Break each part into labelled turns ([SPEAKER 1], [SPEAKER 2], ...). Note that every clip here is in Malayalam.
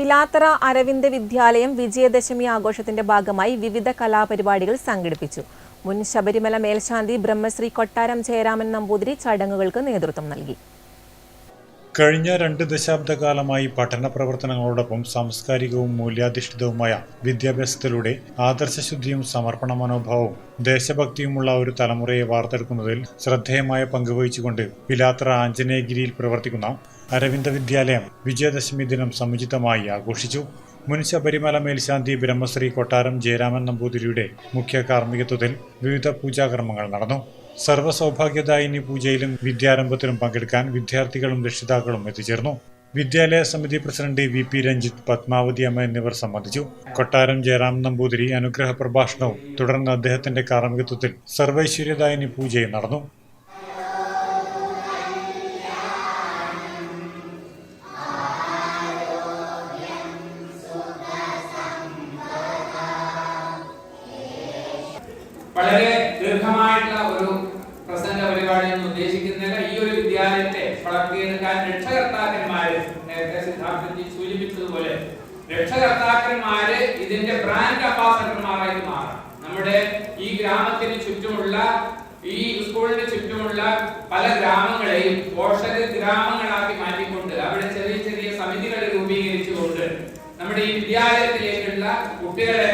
[SPEAKER 1] പിലാത്തറ അരവിന്ദ് വിദ്യാലയം വിജയദശമി ആഘോഷത്തിന്റെ ഭാഗമായി വിവിധ കലാപരിപാടികൾ സംഘടിപ്പിച്ചു. മുൻ ശബരിമല മേൽശാന്തി ബ്രഹ്മശ്രീ കൊട്ടാരം ജയരാമൻ നമ്പൂതിരി ചടങ്ങുകൾക്ക് നേതൃത്വം നൽകി.
[SPEAKER 2] കഴിഞ്ഞ രണ്ട് ദശാബ്ദകാലമായി പഠന പ്രവർത്തനങ്ങളോടൊപ്പം സാംസ്കാരികവും മൂല്യാധിഷ്ഠിതവുമായ വിദ്യാഭ്യാസത്തിലൂടെ ആദർശശുദ്ധിയും സമർപ്പണ മനോഭാവവും ദേശഭക്തിയുമുള്ള ഒരു തലമുറയെ വാർത്തെടുക്കുന്നതിൽ ശ്രദ്ധേയമായ പങ്കുവഹിച്ചുകൊണ്ട് പിലാത്ര ആഞ്ജനേയഗിരിയിൽ പ്രവർത്തിക്കുന്ന അരവിന്ദ വിദ്യാലയം വിജയദശമി ദിനം സമുചിതമായി ആഘോഷിച്ചു. മുൻ ശബരിമല മേൽശാന്തി ബ്രഹ്മശ്രീ കൊട്ടാരം ജയരാമൻ നമ്പൂതിരിയുടെ മുഖ്യ കാർമ്മികത്വത്തിൽ വിവിധ പൂജാകർമ്മങ്ങൾ നടന്നു. സർവസൗഭാഗ്യദായിനി പൂജയിലും വിദ്യാരംഭത്തിലും പങ്കെടുക്കാൻ വിദ്യാർത്ഥികളും രക്ഷിതാക്കളും എത്തിച്ചേർന്നു. വിദ്യാലയ സമിതി president V P Ranjith Padmavathi അമ്മ എന്നിവർ സംബന്ധിച്ചു. കൊട്ടാരം ജയറാം നമ്പൂതിരി അനുഗ്രഹ പ്രഭാഷണവും തുടർന്ന് അദ്ദേഹത്തിന്റെ കാർമ്മികത്വത്തിൽ സർവൈശ്വര്യദായിനി പൂജയും നടന്നു.
[SPEAKER 3] വളരെ ദീർഘമായിട്ടുള്ള ഒരു പ്രസംഗ പരിപാടി എന്ന് ഉദ്ദേശിക്കുന്നില്ല. ഈ ഒരു വിദ്യാലയത്തെ വളർത്തിയെടുക്കാൻ രക്ഷകർത്താക്കന്മാര് നേരത്തെ സിദ്ധാർത്ഥജി സൂചിപ്പിച്ചതുപോലെ രക്ഷകർത്താക്കന്മാര് ഇതിന്റെ ബ്രാൻഡ് അംബാസഡർമാരായി മാറാം നമ്മുടെ ഈ ഗ്രാമത്തിന് ചുറ്റുമുള്ള ഈ സ്കൂളിന് ചുറ്റുമുള്ള പല ഗ്രാമങ്ങളെയും പോഷക ഗ്രാമങ്ങളാക്കി മാറ്റിക്കൊണ്ട് അവിടെ ചെറിയ ചെറിയ സമിതികൾ രൂപീകരിച്ചുകൊണ്ട് നമ്മുടെ ഈ വിദ്യാലയത്തിലേക്കുള്ള കുട്ടികളെ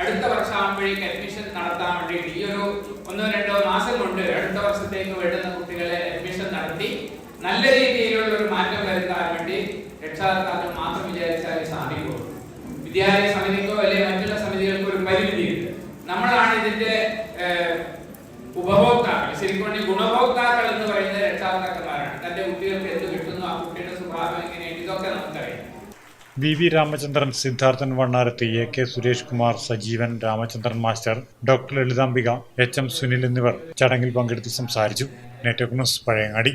[SPEAKER 3] അടുത്ത വർഷമാകുമ്പോഴേക്ക് അഡ്മിഷൻ നടത്താൻ വേണ്ടിയിട്ട് ഈ ഒരു ഒന്നോ രണ്ടോ മാസം കൊണ്ട് അടുത്ത വർഷത്തേക്ക് വേണ്ടുന്ന കുട്ടികളെ അഡ്മിഷൻ നടത്തി നല്ല രീതിയിലുള്ള ഒരു മാറ്റം വരുത്താൻ വേണ്ടി രക്ഷാകർത്താക്കൾ മാത്രം വിചാരിച്ചാൽ സാധിക്കുള്ളൂ വിദ്യാലയ സമിതിക്കോ അല്ലെങ്കിൽ മറ്റുള്ള സമിതികൾക്കോ ഒരു പരിമിതിയുണ്ട്. നമ്മളാണ് ഇതിന്റെ ഉപഭോക്താക്കൾ ശരിക്കും പറഞ്ഞാൽ
[SPEAKER 2] V V Ramachandran Siddharthan Vannarath A K Suresh Kumar Sajeevan Ramachandran master doctor Lalithambika H M Sunil എന്നിവർ ചടങ്ങിൽ പങ്കെടുത്ത് സംസാരിച്ചു. Network news Pazhayangadi.